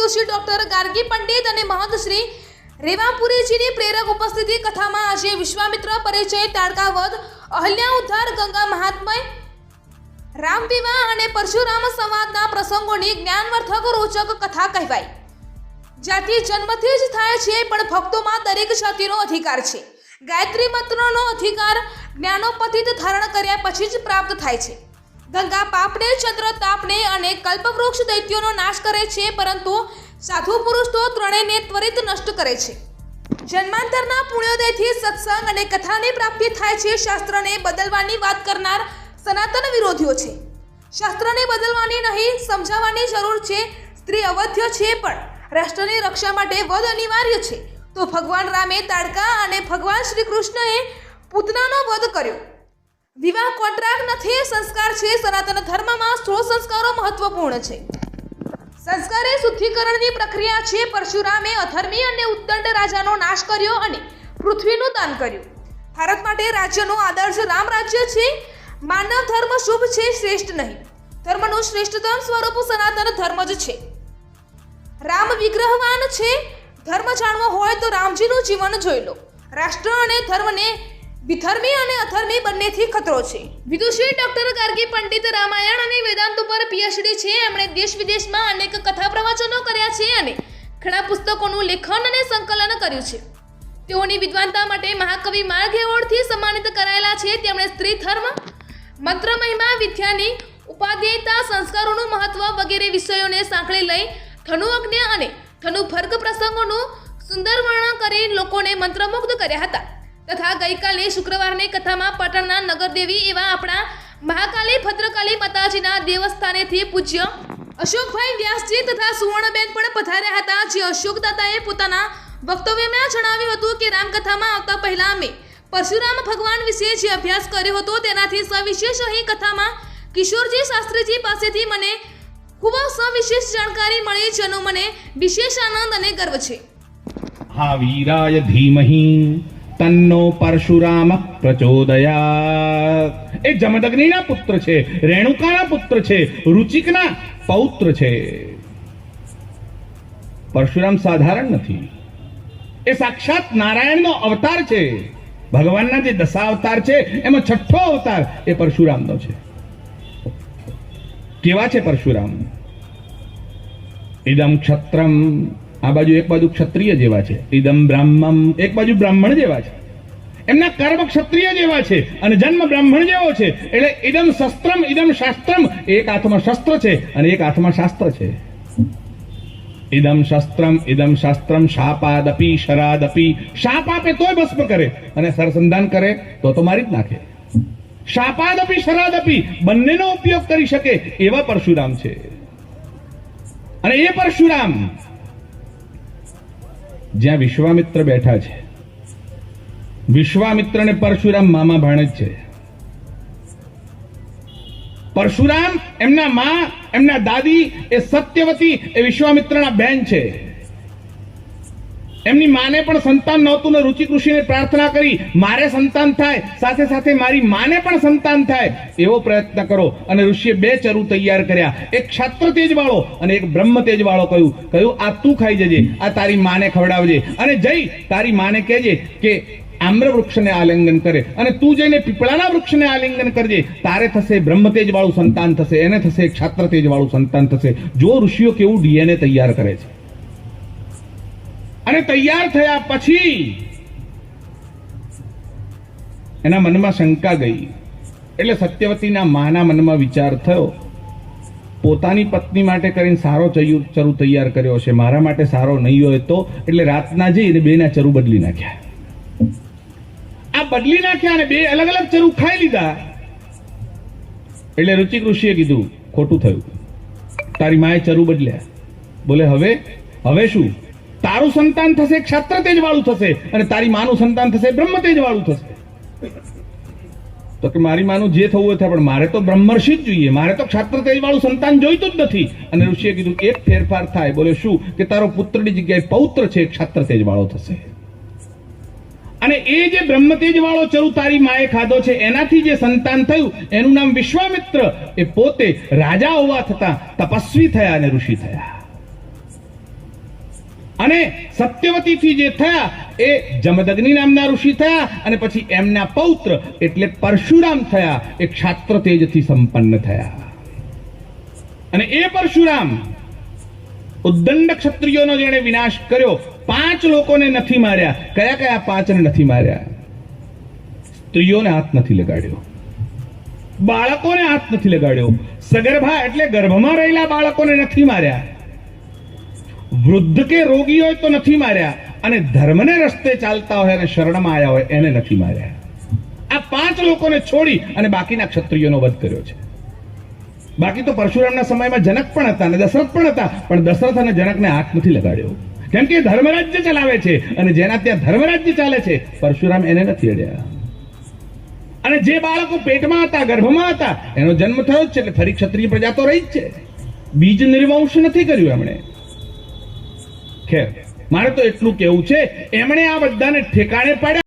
વિદુષી doctor Gargi Pandit અને મહંત શ્રી રેવાપુરીજીની પ્રેરક ઉપસ્થિતિ કથામાં આજે વિશ્વામિત્ર પરિચય તાડકાવધ, અહલ્યા ઉદ્ધાર ગંગા મહાત્મય રામ વિવાહ અને પરશુરામ સંવાદના પ્રસંગોની જ્ઞાનવર્ધક રોચક કથા કહેવાય. જાતિ જન્મથી જ થાય છે, પણ ભક્તોમાં દરેક જાતિનો અધિકાર છે. ગાયત્રી મંત્રનો અધિકાર જ્ઞાનોપતિત ધારણ કર્યા પછી જ પ્રાપ્ત થાય છે. ગંગા પાપને ચંદ્ર તાપડે અને કલ્પવૃક્ષ દૈત્યોનો નાશ કરે છે, પરંતુ સાધુ પુરુષ તો ત્રણેયને ત્વરિત નષ્ટ કરે છે. જન્માંતરના પુણ્યોદયથી સત્સંગ અને કથાની પ્રાપ્તિ થાય છે, શાસ્ત્રને બદલવાની વાત કરનાર સનાતન વિરોધીઓ છે. શાસ્ત્રને બદલવાની નહીં, સમજાવવાની જરૂર છે, સ્ત્રી અવધ્ય છે પણ રાષ્ટ્રની રક્ષા માટે વધ અનિવાર્ય છે. તો ભગવાન રામે તાડકા અને ભગવાન શ્રી કૃષ્ણએ પૂતનાનો વધ કર્યો. વિવાહ કોન્ટ્રાક્ટ નથી, સંસ્કાર છે, સનાતન ધર્મમાં સોળ સંસ્કારો મહત્વપૂર્ણ છે. સંસ્કાર એ શુદ્ધિકરણની પ્રક્રિયા છે, પરશુરામે અધર્મી અને ઉત્તંડ રાજાનો નાશ કર્યો અને પૃથ્વીનું દાન કર્યું. ભારત માટે રાજ્યનો આદર્શ રામ રાજ્ય છે, માનવ ધર્મ શુભ છે, શ્રેષ્ઠ નહીં. ધર્મનું શ્રેષ્ઠતમ સ્વરૂપ સનાતન ધર્મ જ છે. રામ વિગ્રહવાન છે, ધર્મ જાણવો હોય તો રામજીનું જીવન જોઈ લો. રાષ્ટ્ર અને ધર્મને વિધર્મી અને અથર્મી બંનેથી ખતરો છે. વિદુષી ડોક્ટર ગાર્ગી પંડિત રામાયણ અને વેદાંત ઉપર પીએચડી છે. એમણે દેશ વિદેશમાં અનેક કથા પ્રવચનો કર્યા છે અને ઘણા પુસ્તકોનું લેખન અને સંકલન કર્યું છે. તેઓની વિદ્વાનતા માટે મહાકવિ માર્ગ એવોર્ડથી સન્માનિત કરાયેલા છે. તેમણે સ્ત્રી ધર્મ મંત્ર મહિમા વિદ્યાની ઉપાધ્યાયતા, સંસ્કારોનું મહત્વ વગેરે વિષયોને સાંકળી લઈ ધનુ અગ્નિ અને ધનુ ભર્ગ પ્રસંગોનું સુંદર વર્ણન કરી લોકોને મંત્રમુગ્ધ કર્યા હતા. તથા ગઈકાલે શુક્રવારની કથામાં પાટણના નગરદેવી એવા આપણા મહાકાલી ભદ્રકાલી માતાજીના દેવસ્થાનેથી પૂજ્ય અશોકભાઈ વ્યાસજી તથા સુવર્ણબેન પણ પધાર્યા હતા. જે અશોક દાદાએ પોતાના વક્તવ્યમાં જણાવ્યું હતું કે, રામકથામાં આવતા પહેલા અમે પરશુરામ ભગવાન વિશે જે અભ્યાસ કર્યો હતો તેનાથી સવિશેષ અહીં કથામાં કિશોરજી શાસ્ત્રીજી પાસેથી મને ખૂબ સવિશેષ જાણકારી મળી, જેનો મને વિશેષ આનંદ અને ગર્વ છે. હા, વીરાય ધીમહિ તન્નો પરશુરામ પ્રચોદયાત. એ જમદગ્નિના પુત્ર છે, રેણુકાના પુત્ર છે, રુચિકના પૌત્ર છે. પરશુરામ સાધારણ નથી. એ સાક્ષાત નારાયણનો અવતાર છે. ભગવાનના જે દશા અવતાર છે, એમાં છઠ્ઠો અવતાર એ પરશુરામનો છે. કેવા છે પરશુરામ? ઇદમ ક્ષત્રમ આ બાજુ એક બાજુ ક્ષત્રિય જેવા છે. ઇદમ બ્રાહ્મમ, એક બાજુ બ્રાહ્મણ જેવા છે. એમના કર્મ ક્ષત્રિય જેવા છે અને જન્મ બ્રાહ્મણ જેવો છે. એટલે ઇદમ શસ્ત્રમ ઇદમ શાસ્ત્રમ એક હાથમાં શસ્ત્ર છે અને એક હાથમાં શાસ્ત્ર છે. ઇદમ શસ્ત્રમ ઇદમ શાસ્ત્રમ, શાપાદપી, શરાદપી. શાપ આપે તોય ભસ્મ કરે અને સરસંધાન કરે તો તો મારી જ નાખે. શાપાદપી, શરાદપી બંનેનો ઉપયોગ કરી શકે એવા પરશુરામ છે. અને એ પરશુરામ જ્યાં વિશ્વામિત્ર બેઠા છે. વિશ્વામિત્ર ને પરશુરામ મામા ભાણેજ છે. પરશુરામ, એમના મા, એમના દાદી એ સત્યવતી એ વિશ્વામિત્રના બેન છે. એમની માને પણ સંતાન નહોતું ને રુચિ ઋષિને પ્રાર્થના કરી, મારે સંતાન થાય, સાથે સાથે મારી માને પણ સંતાન થાય, એવો પ્રયત્ન કરો. અને ઋષિએ બે ચરુ તૈયાર કર્યા. એક ક્ષત્ર તેજ વાળો અને એક બ્રહ્મ તેજ વાળો કહ્યું કહ્યું, આ તું ખાઈ જજે, આ તારી માને ખવડાવજે. અને જઈ તારી માને કહેજે કે આમ્ર વૃક્ષને આલિંગન કરે. અને તું જઈને પીપળાના વૃક્ષને આલિંગન કરજે. તારે થશે બ્રહ્મતેજ વાળું સંતાન થશે, એને થશે ક્ષાત્ર તેજ વાળું સંતાન થશે. જો ઋષિઓ કેવું ડીએનએ તૈયાર કરે છે. અને તૈયાર થયા પછી એના મનમાં શંકા ગઈ. એટલે સત્યવતીના માના મનમાં વિચાર થયો. પોતાની પત્ની માટે કરીને સારો ચરુ તૈયાર કર્યો છે મારા માટે સારો નહીં હોય તો એટલે રાતના જઈને બેના ચરુ બદલી નાખ્યા. આ બદલી નાખ્યા અને બે અલગ અલગ ચરુ ખાઈ લીધા. એટલે રુચિક ઋષિએ કીધું, ખોટું થયું. તારી માએ ચરુ બદલ્યા. બોલે, હવે? હવે શું? તારું સંતાન થશે, ક્ષત્ર તેજ વાળું થશે અને તારી માનું સંતાન થશે, બ્રહ્મ તેજ વાળું થશે. તો કે મારી માનું જે થવું થાય, પણ મારે તો બ્રહ્મર્ષિ જ જોઈએ. મારે તો ક્ષાત્ર તેજ વાળું સંતાન જોઈતું જ નથી. અને ઋષિએ કીધું, એક ફેરફાર થાય. બોલે, શું? કે તારો પુત્રની જગ્યાએ પૌત્ર છે ક્ષાત્ર તેજ વાળો થશે. અને એ જે બ્રહ્મ તેજ વાળો ચરુ તારી માએ ખાધો છે, એનાથી જે સંતાન થયું, એનું નામ વિશ્વામિત્ર, એ પોતે રાજા હોવા થતા તપસ્વી થયા અને ઋષિ થયા. અને સત્યવતીથી જે થયા, એ જમદગ્નિ નામના ઋષિ થયા અને પછી એમના પૌત્ર એટલે પરશુરામ થયા, એ ક્ષાત્ર તેજથી સંપન્ન થયા. અને એ પરશુરામ ઉદ્દંડ ક્ષત્રિયોનો જેણે વિનાશ કર્યો, પાંચ લોકોને નથી માર્યા. કયા કયા પાંચને નથી માર્યા? સ્ત્રીઓને હાથ નથી લગાડ્યો. બાળકોને હાથ નથી લગાડ્યો. સગર્ભા એટલે ગર્ભમાં રહેલા બાળકોને નથી માર્યા. વૃદ્ધ કે રોગી હોય તો નથી માર્યા અને ધર્મને રસ્તે ચાલતા હોય અને શરણમાં આવ્યા હોય એને નથી માર્યા. આ પાંચ લોકોને છોડી અને બાકીના ક્ષત્રિયોનો વધ કર્યો છે. બાકી તો પરશુરામના સમયમાં જનક પણ હતા અને દશરથ પણ હતા, પણ દશરથ અને જનકને હાથ નથી લગાડ્યો. કેમ કે ધર્મરાજ્ય ચલાવે છે અને જેના ત્યાં ધર્મરાજ્ય ચાલે છે, પરશુરામ એને નથી અડ્યા. અને જે બાળકો પેટમાં હતા, ગર્ભમાં હતા, એનો જન્મ થયો જ છે એટલે ફરી ક્ષત્રિય પ્રજા તો રહી જ છે. બીજ નિર્વંશ નથી કર્યું એમણે. ખેર મારે તો એટલું કેવું છે એમણે આ બધાને ઠેકાણે પાડ્યા.